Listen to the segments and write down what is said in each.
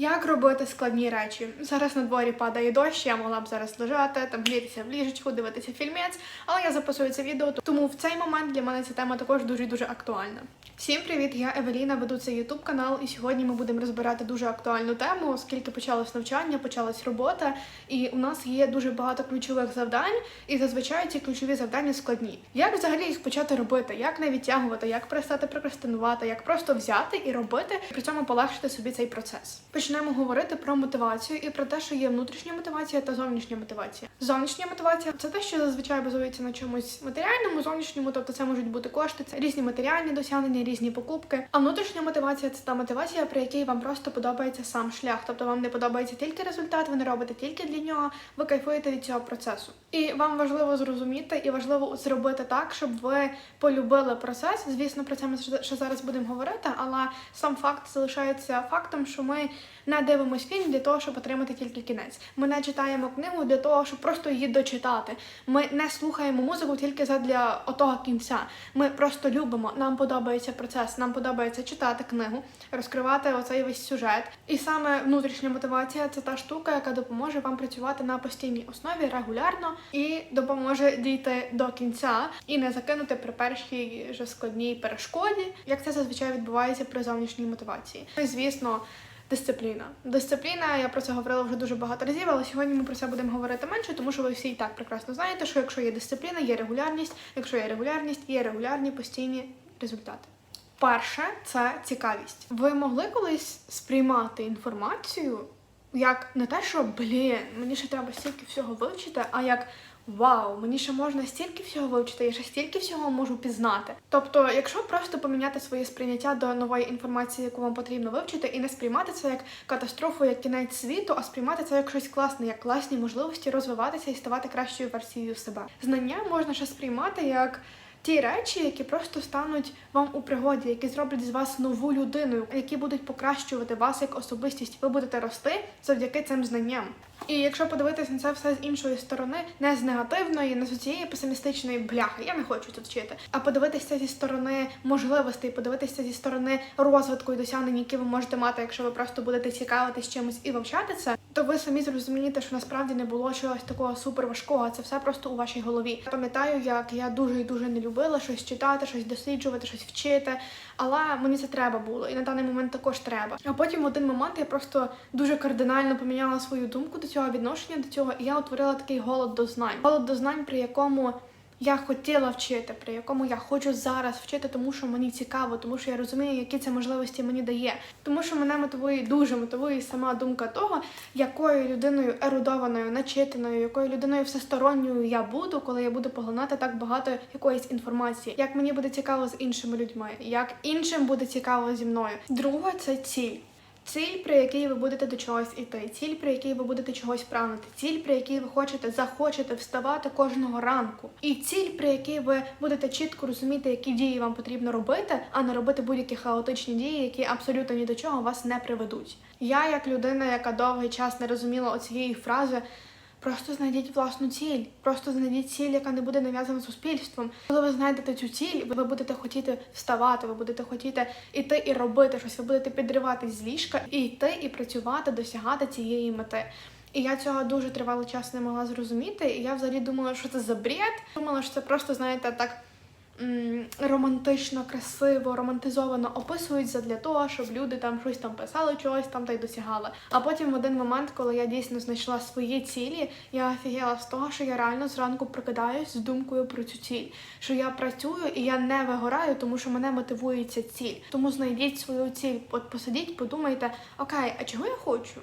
Як робити складні речі? Зараз на дворі падає дощ, я могла б зараз лежати, там грітися в ліжечку, дивитися фільмець, але я записую це відео, тому в цей момент для мене ця тема також дуже дуже актуальна. Всім привіт! Я Евеліна, веду цей YouTube канал, і сьогодні ми будемо розбирати дуже актуальну тему, оскільки почалось навчання, почалась робота, і у нас є дуже багато ключових завдань, і зазвичай ці ключові завдання складні. Як взагалі їх почати робити? Як не відтягувати, як перестати прокрастинувати, як просто взяти і робити, і при цьому полегшити собі цей процес? Почнемо говорити про мотивацію і про те, що є внутрішня мотивація та зовнішня мотивація. Зовнішня мотивація це те, що зазвичай базується на чомусь матеріальному, зовнішньому, тобто це можуть бути кошти, це різні матеріальні досягнення, різні покупки. А внутрішня мотивація це та мотивація, при якій вам просто подобається сам шлях. Тобто вам не подобається тільки результат, ви не робите тільки для нього, ви кайфуєте від цього процесу. І вам важливо зрозуміти і важливо зробити так, щоб ви полюбили процес. Звісно, про це ми ще зараз будемо говорити, але сам факт залишається фактом, що ми не дивимось фільм для того, щоб отримати тільки кінець. Ми не читаємо книгу для того, щоб просто її дочитати. Ми не слухаємо музику тільки задля отого кінця. Ми просто любимо. Нам подобається процес, нам подобається читати книгу, розкривати оцей весь сюжет. І саме внутрішня мотивація це та штука, яка допоможе вам працювати на постійній основі регулярно і допоможе дійти до кінця і не закинути при першій же складній перешкоді, як це зазвичай відбувається при зовнішній мотивації. Ну і звісно. Дисципліна. Дисципліна, я про це говорила вже дуже багато разів, але сьогодні ми про це будемо говорити менше, тому що ви всі і так прекрасно знаєте, що якщо є дисципліна, є регулярність, якщо є регулярність, є регулярні постійні результати. Перше це цікавість. Ви могли колись сприймати інформацію як не те, що блін, мені ще треба стільки всього вивчити, а як Вау, мені ще можна стільки всього вивчити, я ще стільки всього можу пізнати. Тобто, якщо просто поміняти своє сприйняття до нової інформації, яку вам потрібно вивчити, і не сприймати це як катастрофу, як кінець світу, а сприймати це як щось класне, як класні можливості розвиватися і ставати кращою версією себе. Знання можна ще сприймати як. Ті речі, які просто стануть вам у пригоді, які зроблять з вас нову людину, які будуть покращувати вас як особистість, ви будете рости завдяки цим знанням. І якщо подивитися на це все з іншої сторони, не з негативної, не з цієї песимістичної бляхи, я не хочу тут вчити, а подивитися зі сторони можливостей, подивитися зі сторони розвитку і досягнень, які ви можете мати, якщо ви просто будете цікавитись чимось і вивчати це, то ви самі зрозумієте, що насправді не було чогось такого супер важкого. Це все просто у вашій голові. Пам'ятаю, як я дуже і дуже не любила щось читати, щось досліджувати, щось вчити. Але мені це треба було, і на даний момент також треба. А потім в один момент я просто дуже кардинально поміняла свою думку до цього відношення до цього, і я утворила такий голод до знань. Голод до знань, при якому я хотіла вчити, при якому я хочу зараз вчити, тому що мені цікаво, тому що я розумію, які це можливості мені дає. Тому що мене мотивує дуже мотивує сама думка того, якою людиною ерудованою, начитаною, якою людиною всесторонньою я буду, коли я буду поглинати так багато якоїсь інформації, як мені буде цікаво з іншими людьми, як іншим буде цікаво зі мною. Друге це ціль. Ціль, при якій ви будете до чогось іти, ціль, при якій ви будете чогось прагнути, ціль, при якій ви хочете захочете вставати кожного ранку, і ціль, при якій ви будете чітко розуміти, які дії вам потрібно робити, а не робити будь-які хаотичні дії, які абсолютно ні до чого вас не приведуть. Я, як людина, яка довгий час не розуміла оцієї фрази. Просто знайдіть власну ціль, просто знайдіть ціль, яка не буде нав'язана суспільством. Коли ви знайдете цю ціль, ви будете хотіти вставати, ви будете хотіти іти і робити щось, ви будете підриватись з ліжка і йти і працювати, досягати цієї мети. І я цього дуже тривалий час не могла зрозуміти. І я взагалі думала, що це за бред. Думала, що це просто, знаєте, так романтично, красиво, романтизовано описують задля того, щоб люди там щось там писали, чогось там та й досягали. А потім в один момент, коли я дійсно знайшла свої цілі, я офігела з того, що я реально зранку прокидаюсь з думкою про цю ціль, що я працюю і я не вигораю, тому що мене мотивує ця ціль. Тому знайдіть свою ціль, от посидіть, подумайте, окей, а чого я хочу?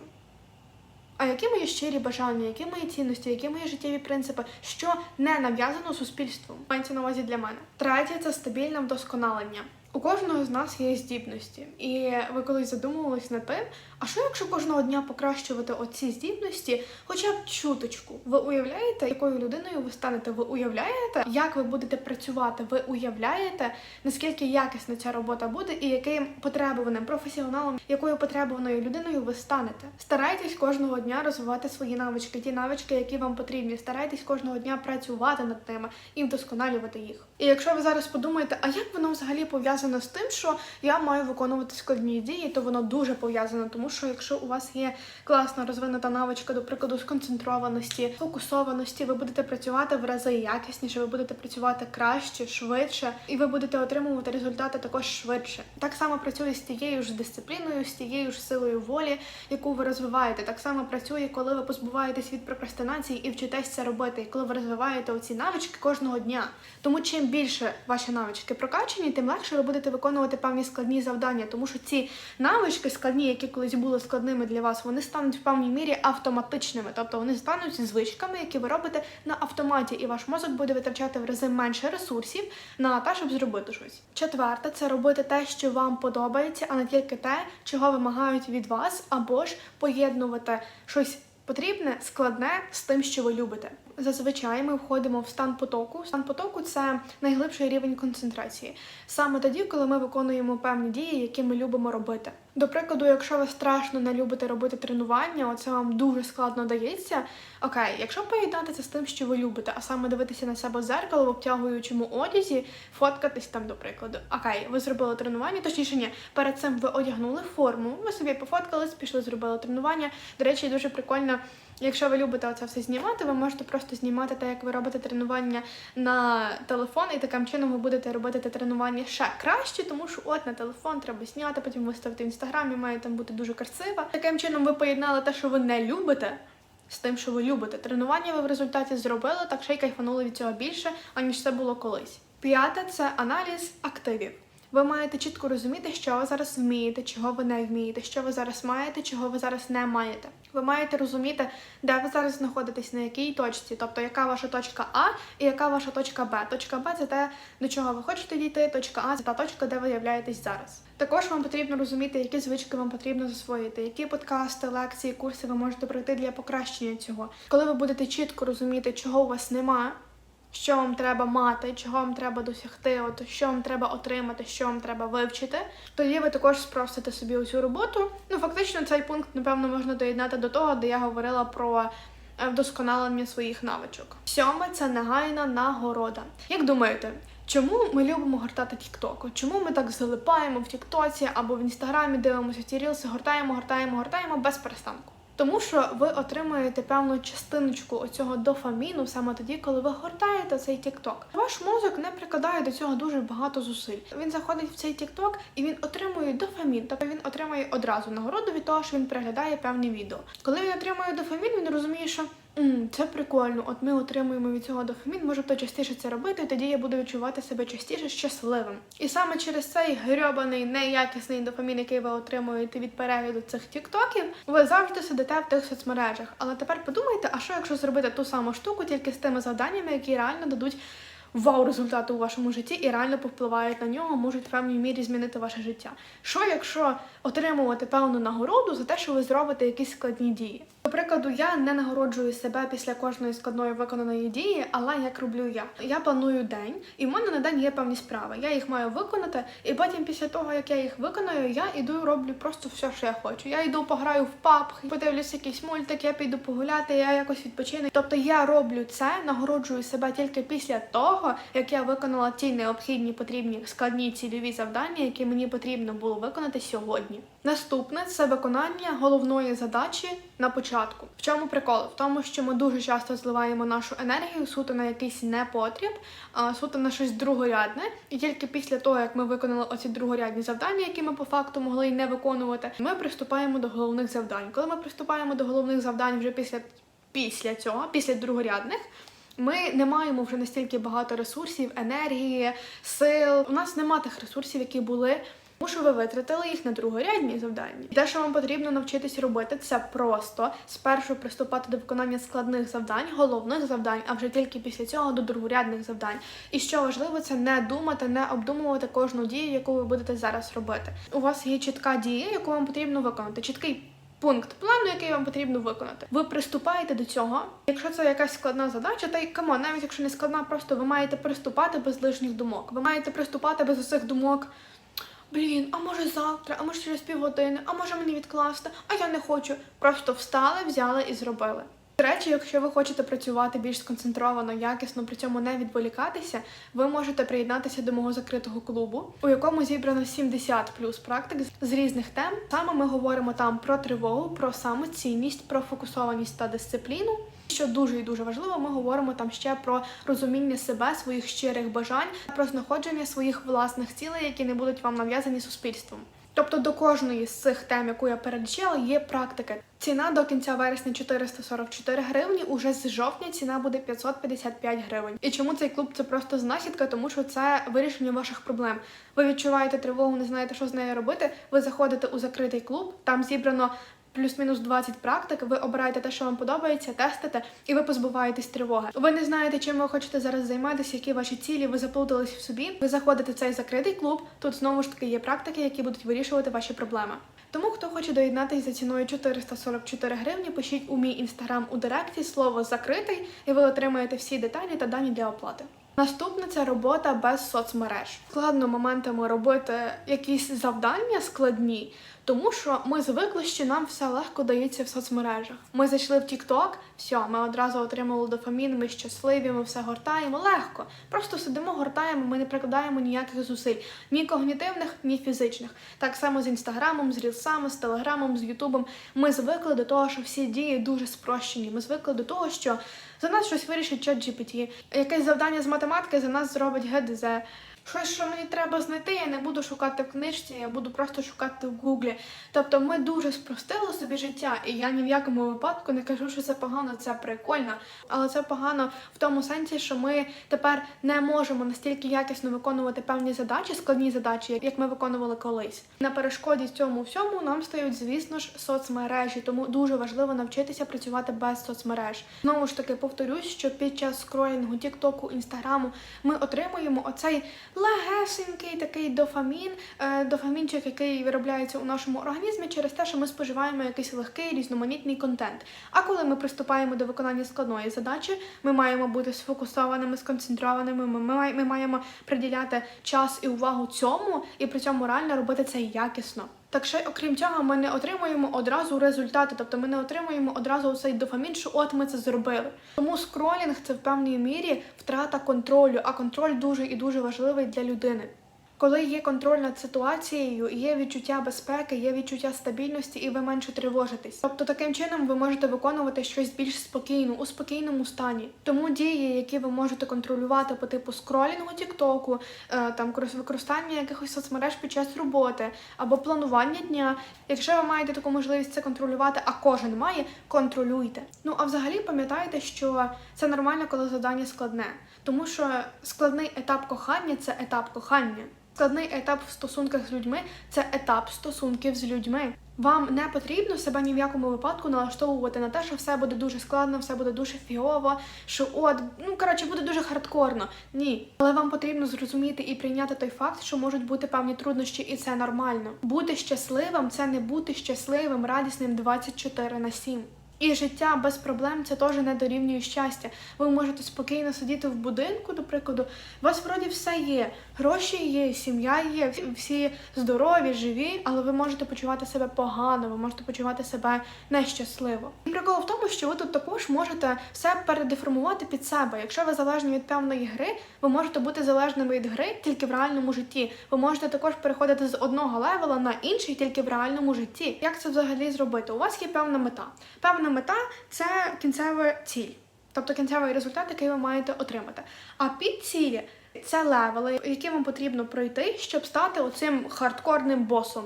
А які мої щирі бажання, які мої цінності, які мої життєві принципи, що не нав'язано суспільством? Мається на увазі для мене. Третє це стабільне вдосконалення. У кожного з нас є здібності, і ви колись задумувались над тим, а що якщо кожного дня покращувати оці здібності, хоча б чуточку? Ви уявляєте, якою людиною ви станете? Ви уявляєте, як ви будете працювати? Ви уявляєте, наскільки якісна ця робота буде, і яким потребуваним професіоналом, якою потребуваною людиною ви станете? Старайтесь кожного дня розвивати свої навички, ті навички, які вам потрібні. Старайтесь кожного дня працювати над ними і вдосконалювати їх. І якщо ви зараз подумаєте, а як воно взагалі пов'язане? Пов'язано з тим, що я маю виконувати складні дії, то воно дуже пов'язано, тому що якщо у вас є класна розвинута навичка, до прикладу, сконцентрованості, фокусованості, ви будете працювати в рази якісніше, ви будете працювати краще, швидше, і ви будете отримувати результати також швидше. Так само працює з тією ж дисципліною, з тією ж силою волі, яку ви розвиваєте. Так само працює, коли ви позбуваєтесь від прокрастинації і вчитесь це робити, коли ви розвиваєте оці навички кожного дня. Тому чим більше ваші навички прокачені, тим легше ви будете виконувати певні складні завдання, тому що ці навички складні, які колись були складними для вас, вони стануть в певній мірі автоматичними, тобто вони стануть звичками, які ви робите на автоматі, і ваш мозок буде витрачати в рази менше ресурсів на те, щоб зробити щось. Четверте, це робити те, що вам подобається, а не тільки те, чого вимагають від вас, або ж поєднувати щось потрібне, складне з тим, що ви любите. Зазвичай ми входимо в стан потоку. Стан потоку це найглибший рівень концентрації. Саме тоді, коли ми виконуємо певні дії, які ми любимо робити. До прикладу, якщо ви страшно не любите робити тренування, оце вам дуже складно дається. Окей, якщо поєднати це з тим, що ви любите, а саме дивитися на себе в зеркало в обтягуючому одязі, фоткатись там, до прикладу. Окей, ви зробили тренування, точніше ні, перед цим ви одягнули форму, ви собі пофоткались, пішли, зробили тренування. До речі, дуже прикольно. Якщо ви любите оце все знімати, ви можете просто знімати те, як ви робите тренування на телефон, і таким чином ви будете робити те тренування ще краще, тому що от на телефон треба зняти, потім виставити в інстаграмі, має там бути дуже красиво. Таким чином ви поєднали те, що ви не любите. З тим, що ви любите. Тренування ви в результаті зробили, так ще й кайфанули від цього більше, аніж це було колись. П'яте це аналіз активів. Ви маєте чітко розуміти, що ви зараз вмієте, чого ви не вмієте, що ви зараз маєте, чого ви зараз не маєте. Ви маєте розуміти, де ви зараз знаходитесь, на якій точці, тобто яка ваша точка А і яка ваша точка Б. Точка Б це те, до чого ви хочете дійти. Точка А це та точка, де ви являєтесь зараз. Також вам потрібно розуміти, які звички вам потрібно засвоїти, які подкасти, лекції, курси ви можете пройти для покращення цього. Коли ви будете чітко розуміти, чого у вас нема, що вам треба мати, чого вам треба досягти, от що вам треба отримати, що вам треба вивчити. Тоді ви також спростите собі оцю роботу. Ну фактично, цей пункт напевно можна доєднати до того, де я говорила про е, вдосконалення своїх навичок. Сьоме це негайна нагорода. Як думаєте? Чому ми любимо гортати TikTok? Чому ми так залипаємо в Тіктоці або в інстаграмі дивимося ці рілси, гортаємо, гортаємо, гортаємо без перестанку? Тому що ви отримуєте певну частиночку оцього дофаміну саме тоді, коли ви гортаєте цей тікток. Ваш мозок не прикладає до цього дуже багато зусиль. Він заходить в цей тікток і він отримує дофамін, тобто він отримує одразу нагороду від того, що він переглядає певні відео. Коли він отримує дофамін, він розуміє, що «М, це прикольно. От ми отримуємо від цього дофамін, може то частіше це робити, і тоді я буду відчувати себе частіше щасливим. І саме через цей грьобаний неякісний дофамін, який ви отримуєте від перегляду цих тіктоків, ви завжди сидите в тих соцмережах. Але тепер подумайте, а що якщо зробити ту саму штуку, тільки з тими завданнями, які реально дадуть вау результати у вашому житті і реально повпливають на нього, можуть в певній мірі змінити ваше життя. Що якщо отримувати певну нагороду за те, що ви зробите якісь складні дії? До прикладу, я не нагороджую себе після кожної складної виконаної дії, але як роблю я. Я планую день, і в мене на день є певні справи. Я їх маю виконати, і потім, після того як я їх виконаю, я іду роблю просто все, що я хочу. Я йду пограю в паб, подивлюся якийсь мультик, я піду погуляти, я якось відпочину. Тобто я роблю це, нагороджую себе тільки після того, як я виконала ті необхідні, потрібні складні цільові завдання, які мені потрібно було виконати сьогодні. Наступне це виконання головної задачі на початку. В чому прикол? В тому, що ми дуже часто зливаємо нашу енергію суто на якийсь непотріб, а суто на щось другорядне, і тільки після того, як ми виконали оці другорядні завдання, які ми по факту могли й не виконувати, ми приступаємо до головних завдань. Коли ми приступаємо до головних завдань вже після, після цього, після другорядних. Ми не маємо вже настільки багато ресурсів, енергії, сил. У нас нема тих ресурсів, які були. Тому що ви витратили їх на другорядні завдання. Те, що вам потрібно навчитись робити, це просто спершу приступати до виконання складних завдань, головних завдань, а вже тільки після цього до другорядних завдань. І що важливо, це не думати, не обдумувати кожну дію, яку ви будете зараз робити. У вас є чітка дія, яку вам потрібно виконати. Чіткий пункт плану, який вам потрібно виконати. Ви приступаєте до цього. Якщо це якась складна задача, та й камон, навіть якщо не складна, просто ви маєте приступати без лишніх думок. Ви маєте приступати без усіх думок. Блін, а може завтра, а може через півгодини, а може мені відкласти, а я не хочу. Просто встали, взяли і зробили. До речі, якщо ви хочете працювати більш сконцентровано, якісно, при цьому не відволікатися, ви можете приєднатися до мого закритого клубу, у якому зібрано 70 плюс практик з різних тем. Саме ми говоримо там про тривогу, про самоцінність, про фокусованість та дисципліну. Що дуже і дуже важливо, ми говоримо там ще про розуміння себе, своїх щирих бажань, про знаходження своїх власних цілей, які не будуть вам нав'язані суспільством. Тобто до кожної з цих тем, яку я перелічила, є практики. Ціна до кінця вересня 444 гривні. Уже з жовтня ціна буде 555 гривень. І чому цей клуб це просто знахідка? Тому що це вирішення ваших проблем. Ви відчуваєте тривогу, не знаєте, що з нею робити. Ви заходите у закритий клуб, там зібрано. Плюс-мінус 20 практик, ви обираєте те, що вам подобається, тестите, і ви позбуваєтесь тривоги. Ви не знаєте, чим ви хочете зараз займатися, які ваші цілі, ви заплутались в собі. Ви заходите в цей закритий клуб. Тут знову ж таки є практики, які будуть вирішувати ваші проблеми. Тому, хто хоче доєднатися за ціною 444 гривні, пишіть у мій інстаграм у директі слово закритий, і ви отримаєте всі деталі та дані для оплати. Наступне це робота без соцмереж. Складно моментами робити якісь завдання складні, тому що ми звикли, що нам все легко дається в соцмережах. Ми зайшли в TikTok, все, ми одразу отримали дофамін, ми щасливі, ми все гортаємо легко. Просто сидимо, гортаємо, ми не прикладаємо ніяких зусиль, ні когнітивних, ні фізичних. Так само з інстаграмом, з рілсами, з телеграмом, з ютубом. Ми звикли до того, що всі дії дуже спрощені. Ми звикли до того, що за нас щось вирішить чат GPT. Якесь завдання з математики за нас зробить ГДЗ. Щось, що мені треба знайти, я не буду шукати в книжці, я буду просто шукати в гуглі. Тобто ми дуже спростили собі життя, і я ні в якому випадку не кажу, що це погано, це прикольно. Але це погано в тому сенсі, що ми тепер не можемо настільки якісно виконувати певні задачі, складні задачі, як ми виконували колись. На перешкоді цьому всьому нам стають, звісно ж, соцмережі, тому дуже важливо навчитися працювати без соцмереж. Знову ж таки, повторюсь, що під час скроїнгу, тіктоку, інстаграму ми отримуємо оцей легесенький такий дофамін, е, дофамінчик, який виробляється у нашому організмі через те, що ми споживаємо якийсь легкий різноманітний контент. А коли ми приступаємо до виконання складної задачі, ми маємо бути сфокусованими, сконцентрованими. Ми, маємо приділяти час і увагу цьому, і при цьому реально робити це якісно. Так ще, окрім цього, ми не отримуємо одразу результати, тобто ми не отримуємо одразу цей дофамін, що от ми це зробили. Тому скролінг це в певній мірі втрата контролю, а контроль дуже і дуже важливий для людини. Коли є контроль над ситуацією, є відчуття безпеки, є відчуття стабільності, і ви менше тривожитесь. Тобто таким чином ви можете виконувати щось більш спокійно, у спокійному стані. Тому дії, які ви можете контролювати по типу скролінгу Тіктоку, е, там корис- використання якихось соцмереж під час роботи або планування дня. Якщо ви маєте таку можливість це контролювати, а кожен має, контролюйте. Ну а взагалі пам'ятайте, що це нормально, коли завдання складне, тому що складний етап кохання це етап кохання. Складний етап в стосунках з людьми це етап стосунків з людьми. Вам не потрібно себе ні в якому випадку налаштовувати на те, що все буде дуже складно, все буде дуже фіово, що от, ну коротше, буде дуже хардкорно. Ні. Але вам потрібно зрозуміти і прийняти той факт, що можуть бути певні труднощі, і це нормально. Бути щасливим це не бути щасливим, радісним 24 на 7. І життя без проблем це теж не дорівнює щастя. Ви можете спокійно сидіти в будинку, до прикладу. У вас вроді все є. Гроші є, сім'я є, всі здорові, живі, але ви можете почувати себе погано, ви можете почувати себе нещасливо. І прикол в тому, що ви тут також можете все передеформувати під себе. Якщо ви залежні від певної гри, ви можете бути залежними від гри тільки в реальному житті. Ви можете також переходити з одного левела на інший тільки в реальному житті. Як це взагалі зробити? У вас є певна мета. Певна мета це кінцева ціль. Тобто кінцевий результат, який ви маєте отримати. А під цілі це левели, які вам потрібно пройти, щоб стати оцим хардкорним босом.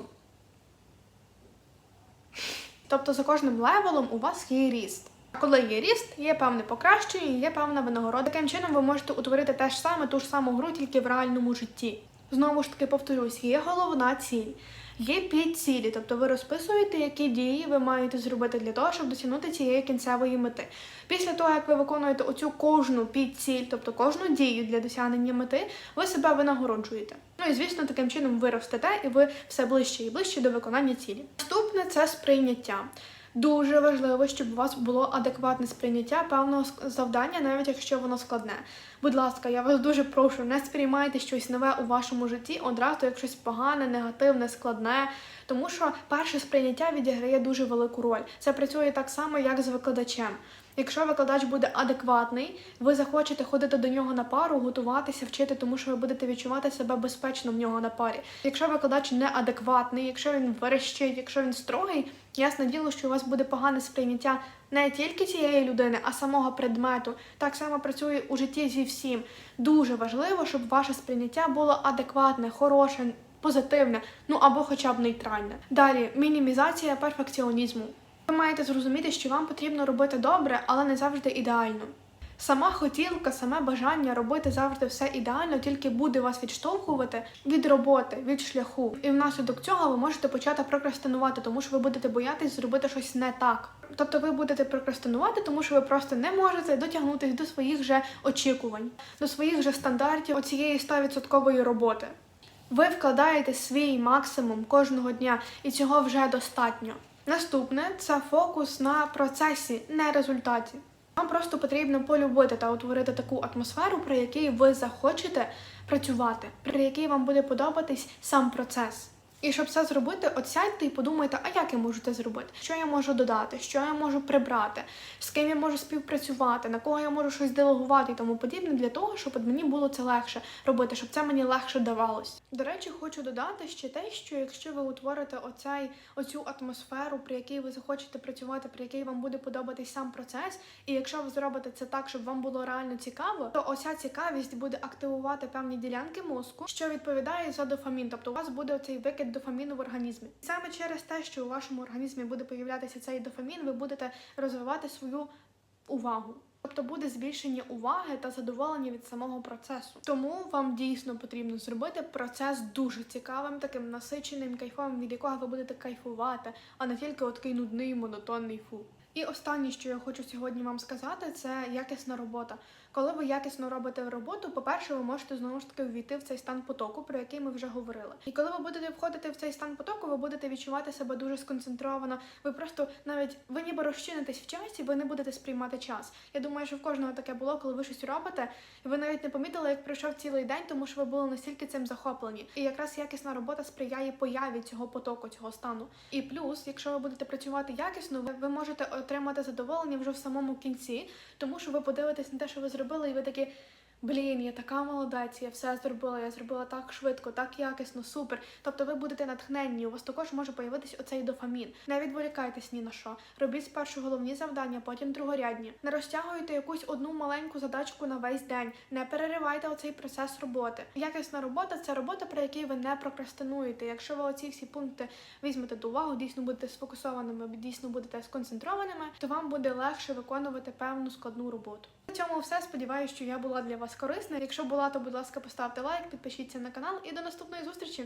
Тобто за кожним левелом у вас є ріст. А коли є ріст, є певне покращення, є певна винагорода. Таким чином ви можете утворити те ж саме, ту ж саму гру, тільки в реальному житті. Знову ж таки, повторюсь, є головна ціль. Є підцілі, тобто ви розписуєте, які дії ви маєте зробити для того, щоб досягнути цієї кінцевої мети. Після того, як ви виконуєте оцю кожну підціль, тобто кожну дію для досягнення мети, ви себе винагороджуєте. Ну і звісно, таким чином ви ростете і ви все ближче і ближче до виконання цілі. Наступне це сприйняття. Дуже важливо, щоб у вас було адекватне сприйняття певного завдання, навіть якщо воно складне. Будь ласка, я вас дуже прошу, не сприймайте щось нове у вашому житті одразу як щось погане, негативне, складне. Тому що перше сприйняття відіграє дуже велику роль. Це працює так само, як з викладачем. Якщо викладач буде адекватний, ви захочете ходити до нього на пару, готуватися, вчити, тому що ви будете відчувати себе безпечно в нього на парі. Якщо викладач неадекватний, якщо він верещить, якщо він строгий, ясне діло, що у вас буде погане сприйняття не тільки цієї людини, а самого предмету. Так само працює у житті зі всім. Дуже важливо, щоб ваше сприйняття було адекватне, хороше, позитивне, ну або хоча б нейтральне. Далі мінімізація перфекціонізму. Ви маєте зрозуміти, що вам потрібно робити добре, але не завжди ідеально. Сама хотілка, саме бажання робити завжди все ідеально, тільки буде вас відштовхувати від роботи, від шляху. І внаслідок цього ви можете почати прокрастинувати, тому що ви будете боятись зробити щось не так. Тобто ви будете прокрастинувати, тому що ви просто не можете дотягнутися до своїх же очікувань, до своїх же стандартів оцієї 100% роботи. Ви вкладаєте свій максимум кожного дня, і цього вже достатньо. Наступне це фокус на процесі, не результаті. Вам просто потрібно полюбити та утворити таку атмосферу, при якій ви захочете працювати, при якій вам буде подобатись сам процес. І щоб це зробити, от сядьте і подумайте, а як я можу це зробити? Що я можу додати, що я можу прибрати, з ким я можу співпрацювати, на кого я можу щось делегувати і тому подібне, для того, щоб мені було це легше робити, щоб це мені легше давалось. До речі, хочу додати ще те, що якщо ви утворите оцей, оцю атмосферу, при якій ви захочете працювати, при якій вам буде подобатись сам процес, і якщо ви зробите це так, щоб вам було реально цікаво, то оця цікавість буде активувати певні ділянки мозку, що відповідає за дофамін. Тобто у вас буде оцей викид дофаміну в організмі. Саме через те, що у вашому організмі буде появлятися цей дофамін, ви будете розвивати свою увагу. Тобто буде збільшення уваги та задоволення від самого процесу. Тому вам дійсно потрібно зробити процес дуже цікавим, таким насиченим, кайфовим, від якого ви будете кайфувати, а не тільки такий нудний, монотонний фу. І останнє, що я хочу сьогодні вам сказати, це якісна робота. Коли ви якісно робите роботу, по-перше, ви можете знову ж таки ввійти в цей стан потоку, про який ми вже говорили. І коли ви будете входити в цей стан потоку, ви будете відчувати себе дуже сконцентровано. Ви просто навіть ви ніби розчинитесь в часі, ви не будете сприймати час. Я думаю, що в кожного таке було, коли ви щось робите, і ви навіть не помітили, як пройшов цілий день, тому що ви були настільки цим захоплені. І якраз якісна робота сприяє появі цього потоку, цього стану. І плюс, якщо ви будете працювати якісно, ви можете отримати задоволення вже в самому кінці, тому що ви подивитесь на те, що ви зробили, і ви такі. Блін, я така молодець, я все зробила, я зробила так швидко, так якісно, супер. Тобто ви будете натхненні, у вас також може появитись оцей дофамін. Не відволікайтесь ні на що. Робіть спершу головні завдання, потім другорядні. Не розтягуйте якусь одну маленьку задачку на весь день. Не переривайте оцей процес роботи. Якісна робота це робота, при якій ви не прокрастинуєте. Якщо ви оці всі пункти візьмете до уваги, дійсно будете сфокусованими, дійсно будете сконцентрованими, то вам буде легше виконувати певну складну роботу. На цьому все. Сподіваюся, що я була для вас корисна. Якщо була, то будь ласка, поставте лайк, підпишіться на канал і до наступної зустрічі.